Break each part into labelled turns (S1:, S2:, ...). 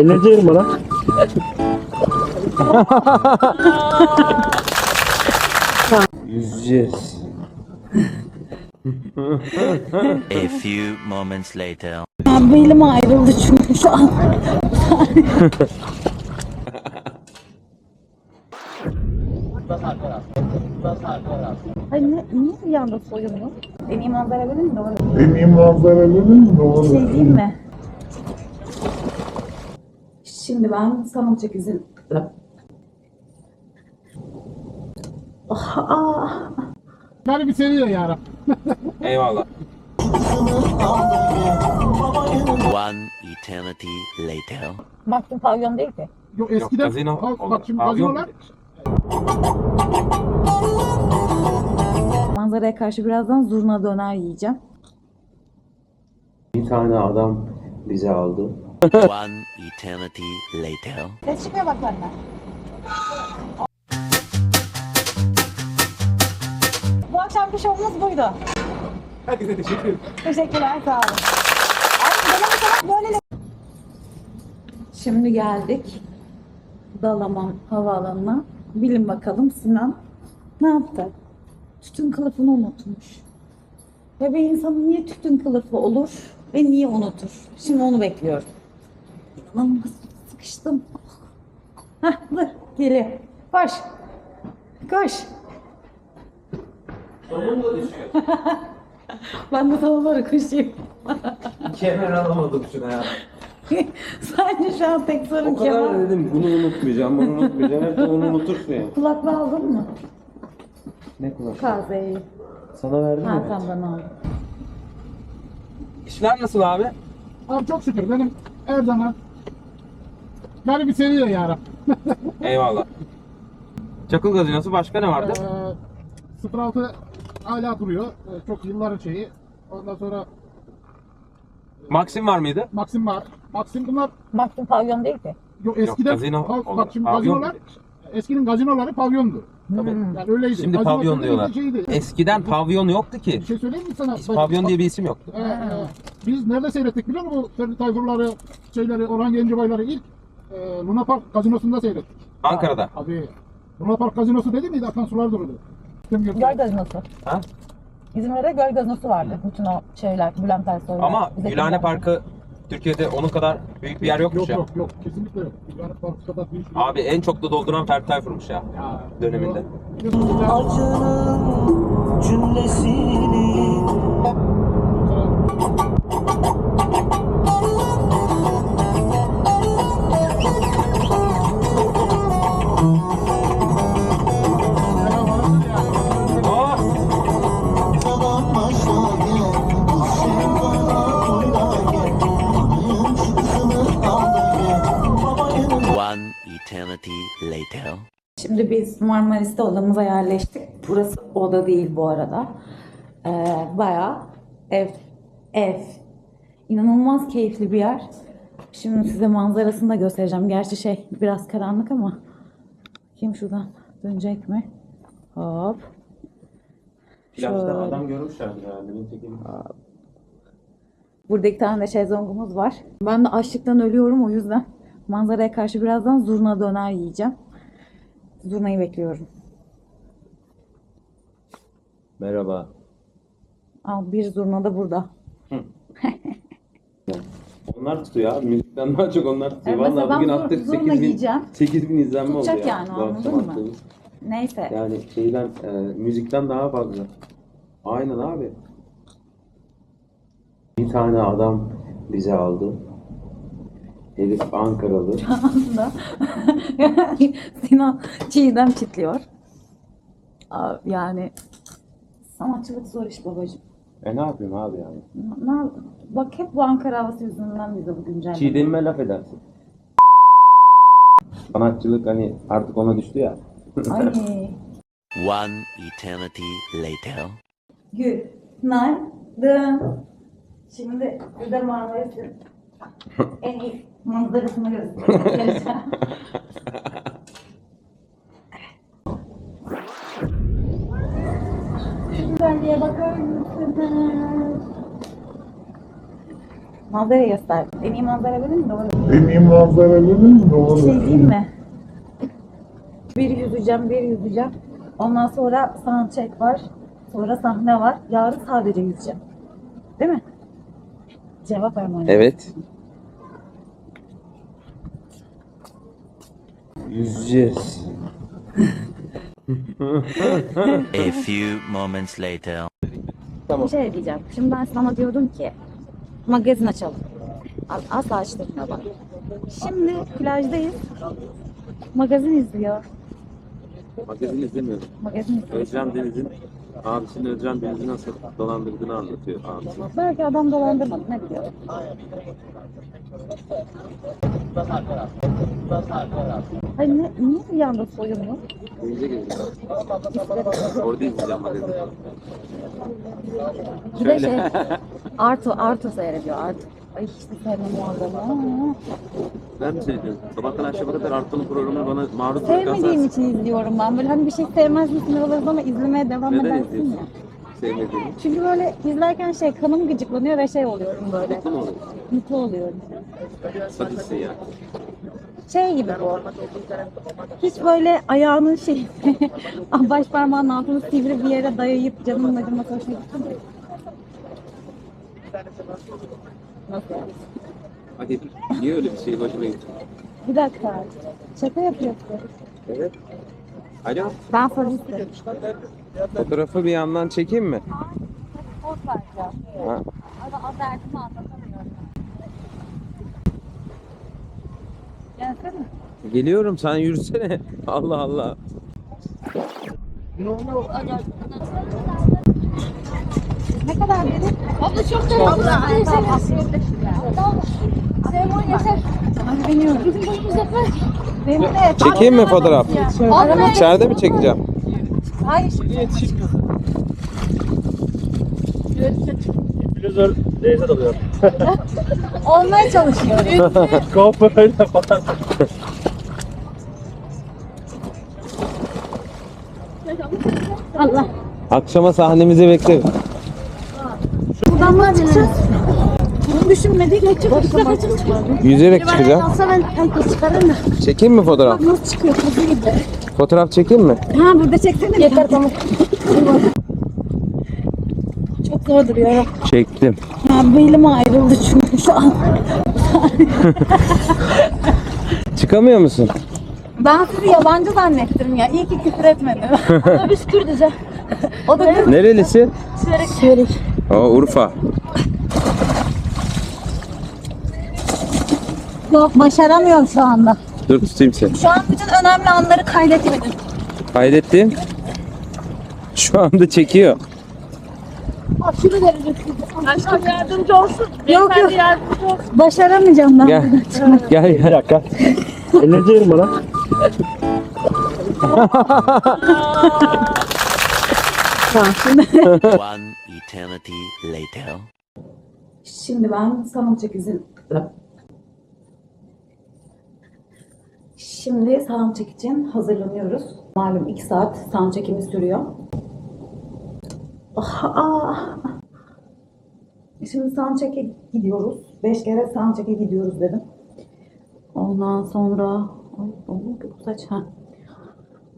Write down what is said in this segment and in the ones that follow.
S1: Elini çevirin bana. Yüzeceğiz.
S2: A few moments later.
S3: Ben belim ayrıldı çünkü şu an. Ay ne, niye bir anda soyundun? En iyi manzara benim mi?
S4: En iyi manzaraların doğru.
S3: Şey diyeyim mi? Şimdi ben sanatçı izin... Ah,
S4: Beni bir seviyor ya.
S5: Eyvallah.
S2: One eternity later.
S3: baktım pavyon değil ki.
S4: Yok
S5: Yok,
S4: eskiden
S5: gazino
S4: bak, bak şimdi gazinolar
S3: Manzaraya karşı birazdan zurna döner yiyeceğim.
S6: Bir tane adam bizi aldı.
S2: One eternity later.
S3: Ses çıkıyor bak benden. Bu akşamki şovumuz buydu.
S4: herkese teşekkür ederim.
S3: Teşekkürler, sağ olun. Ay, böyle... Şimdi geldik Dalaman Havaalanı'na. Bilin bakalım Sinan ne yaptı? Tütün kılıfını unutmuş. Ve bir insan niye tütün kılıfı olur ve niye unutur? Şimdi onu bekliyorum. İnanılmaz sıkıştım. Hah dur geliyor. Koş. Koş. ben de tavaları koşayım.
S6: Kemer alamadım şuna ya.
S3: Sadece şu an tek sorun
S6: O kadar
S3: kemer.
S6: da dedim bunu unutmayacağım, bunu unutmayacağım. Hep de onu unutursun ya.
S3: Kulaklığı aldın mı?
S6: Ne kulak?
S3: Kazeyi.
S6: Sana verdim
S3: Ha
S6: mi?
S3: tamam ben aldım.
S5: İşler nasıl abi?
S4: Abi çok şükür benim her zaman beni bir seviyor ya.
S5: Eyvallah. Çakıl gazinosu başka ne vardı?
S4: Ee, 06 hala duruyor. Ee, çok yılların şeyi. Ondan sonra
S5: Maxim var mıydı?
S4: Maxim var. Maxim bunlar
S3: Baktım pavyon değil ki.
S4: yok eskiden
S5: gazino
S4: bak,
S5: olur.
S4: bak şimdi
S5: Pavyon
S4: gazinolar eskinin gazinoları pavyondu.
S5: Tabii.
S4: Yani öyleydi.
S5: Şimdi
S4: Gazino
S5: pavyon
S4: dediğin
S5: diyorlar.
S4: Şeydi.
S5: Eskiden pavyon yoktu ki.
S4: Bir şey söyleyeyim mi sana? Bak-
S5: Pavyon diye bir isim yoktu.
S4: Ee, e, biz nerede seyrettik biliyor musun bu Ferdi Tayfurları, şeyleri, Orhan Gencebayları ilk e, Luna Park gazinosunda seyrettik.
S5: Ankara'da.
S4: Abi Luna Park gazinosu dedi miydi akan sular gördü?
S3: Göl gazinosu.
S5: Ha?
S3: İzmir'de göl gazinosu vardı. Bütün o şeyler, Bülent Ersoy'lar.
S5: Ama
S3: Zeki
S5: Gülhane. Parkı Türkiye'de onun kadar büyük bir yer yokmuş
S4: Yok
S5: ya.
S4: yok yok kesinlikle yok. Yani Park kadar büyük. bir-
S5: Abi en çok da dolduran Ferdi Tayfur'muş ya
S4: Ya,
S5: döneminde. Aa!
S3: Marmaris'te odamıza yerleştik. Burası oda değil bu arada. Ee, bayağı ev, ev. İnanılmaz keyifli bir yer. Şimdi size manzarasını da göstereceğim. Gerçi şey biraz karanlık ama. Kim şuradan dönecek mi? Hop.
S6: Plajda adam görmüşlerdir herhalde. Beni çekeyim.
S3: Burada iki tane de şezlongumuz var. Ben de açlıktan ölüyorum o yüzden manzaraya karşı birazdan zurna döner yiyeceğim. Zurnayı bekliyorum.
S6: Merhaba.
S3: Al bir zurna da burada.
S6: Onlar tutuyor abi. Müzikten daha çok onlar tutuyor.
S3: Evet,
S6: Vallahi bugün attık
S3: zorla
S6: 8 bin,
S3: yiyeceğim.
S6: 8 bin izlenme oldu
S3: Tutacak
S6: ya.
S3: yani, anladın mı?
S6: attığımız.
S3: Neyse.
S6: Yani şeyden, e, müzikten daha fazla. Aynen abi. Bir tane adam bizi aldı. Herif Ankaralı.
S3: Aslında Sinan çiğdem çitliyor. Aa, Yani sanatçılık zor iş babacığım.
S6: E ne yapayım abi yani?
S3: Ne, ne- bak hep bu Ankara havası yüzünden bize bu güncelleme.
S6: Çiğdemime laf edersin. Sanatçılık hani artık ona düştü ya.
S3: Ay.
S2: One eternity later.
S3: Günaydın. Şimdi size Marmaris'in en iyi manzarasını göstereceğim. Şu güzelliğe bakar mısınız? Manzarayı göster. En iyi manzara benim mi? Doğru.
S1: Deneyim manzaraları ne olur?
S3: Şey diyeyim mi? Bir yüzeceğim, bir yüzeceğim. Ondan sonra soundcheck var. Sonra sahne var. Yarın sadece yüzeceğim. Değil mi? Cevap vermem.
S5: Evet. Yüzeceğiz.
S2: A few moments later.
S3: Bir şey diyeceğim. Şimdi ben sana diyordum ki magazin açalım. Asla açtırmıyor bak. Şimdi plajdayız. Magazin izliyor.
S5: Magazin izlemiyorum.
S3: Magazin izliyor.
S5: Özlem Deniz'in abisinin Özlem Deniz'i nasıl dolandırdığını anlatıyor abisi.
S3: Belki adam dolandırmadı ne biliyor. Hayır ne, niye bir anda soyunlu?
S5: Denize geleceğim. Orada izleyeceğim magazini.
S3: Bir de şey Arto, Arto seyrediyor Arto. Ay işte sevmem o adamı.
S5: Ben mi seyrediyorum? Sabahtan akşama kadar Artu'nun programını bana maruz
S3: Sevmediğim
S5: bırakarsan
S3: için izliyorum ben. Böyle hani bir şey sevmez misin oluruz ama izlemeye devam
S5: neden
S3: edersin ya.
S5: Sevmediğini.
S3: Çünkü böyle izlerken şey kanım gıcıklanıyor ve şey oluyorum böyle.
S5: Mutlu mu oluyorsun?
S3: Mutlu oluyorum.
S5: Sadistsin ya.
S3: Şey gibi bu. Hiç böyle ayağının şey baş parmağının altını sivri bir yere dayayıp canının acıması hoşuna gitti mi? Nasıl yani?
S5: Hadi niye öyle bir şey başına gitti?
S3: Bir dakika. Şaka yapıyorsun.
S5: Evet. Alo.
S3: Ben solistim.
S5: Fotoğrafı bir yandan çekeyim mi? Ha.
S3: Ama o derdimi anlatamıyorum. Gelsene.
S5: Geliyorum sen yürüsene. Allah Allah.
S3: Ne kadar dedin?
S7: Abla çok da abla. Seymour yeter. Bizim başımız yapar.
S3: Benim de.
S5: Çekeyim mi fotoğraf? İçeride mi çekeceğim?
S3: Hayır. Olmaya çalışıyorum. Allah.
S5: Akşama sahnemizi bekle.
S3: Buradan mı çıkacağız? Bunu düşünmedik.
S5: Yüzerek çıkacağım.
S7: Olsa ben çıkarır mı?
S5: Çekeyim mi fotoğraf?
S3: Nasıl çıkıyor? Kızı gibi.
S5: Fotoğraf çekeyim mi?
S3: Ha burada çeksene. Yeter tamam. Çok zor duruyor.
S5: Çektim.
S3: Ya belim ayrıldı çünkü şu an.
S5: Çıkamıyor musun?
S3: Ben sizi yabancı zannettim ya. İyi ki küfür etmedim.
S7: Ama biz Kürdüz ha.
S3: o da kız.
S5: Nerelisin?
S7: Söyle.
S5: O Urfa.
S3: Yok başaramıyorum şu anda.
S5: Dur tutayım seni.
S3: Şu an bütün önemli anları kaydetmedim.
S5: Kaydettim. Şu anda çekiyor.
S7: Aşırı derece. Aşkım yardımcı olsun.
S3: Yok, yok.
S7: yardımcı olsun.
S3: Başaramayacağım ben.
S5: Gel. Gel gel. Bir dakika. Elini bana.
S2: One eternity later.
S3: Şimdi ben soundcheck izin... Şimdi soundcheck için hazırlanıyoruz. Malum 2 saat soundcheck'imiz sürüyor. Ah, ah. Şimdi soundcheck'e gidiyoruz. 5 kere soundcheck'e gidiyoruz dedim. Ondan sonra... Ay, oğlum bu saç. Ha.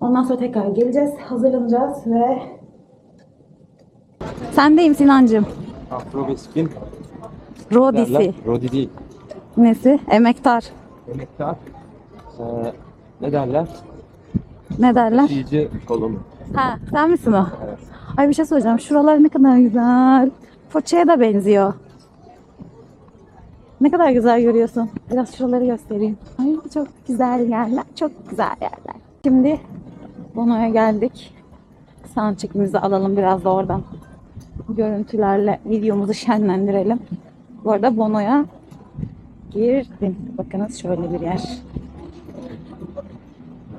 S3: Ondan sonra tekrar geleceğiz, hazırlanacağız ve... Sendeyim Sinancığım.
S5: Afrobeskin.
S3: Rodisi.
S5: Rodi değil.
S3: Nesi? Emektar.
S5: Emektar. Ee, ne derler?
S3: Ne derler?
S5: İyice kolum.
S3: Ha, sen misin o? Ay bir şey söyleyeceğim. Şuralar ne kadar güzel. Foça'ya da benziyor. Ne kadar güzel görüyorsun. Biraz şuraları göstereyim. Ay çok güzel yerler. Çok güzel yerler. Şimdi Bono'ya geldik. Sound çekimizi alalım biraz da oradan. Görüntülerle videomuzu şenlendirelim. Bu arada Bono'ya girdim. Bakınız şöyle bir yer.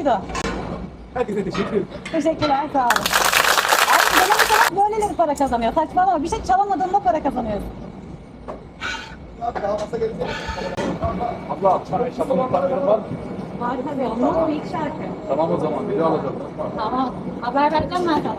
S3: buydu.
S4: Herkese teşekkür ederim.
S3: Teşekkürler, sağ olun. Abi gelen sanat böyleleri para kazanıyor. Saçmalama. Bir şey çalamadığında para kazanıyorsun.
S4: Abla, sana eşyalarını tanıyorum var mı?
S3: Var tabii. Olmaz mı? İlk şarkı.
S4: Tamam o zaman, biri alacağım.
S3: Tamam. Haber vereceğim ben sana.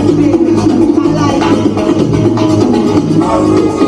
S8: I like it.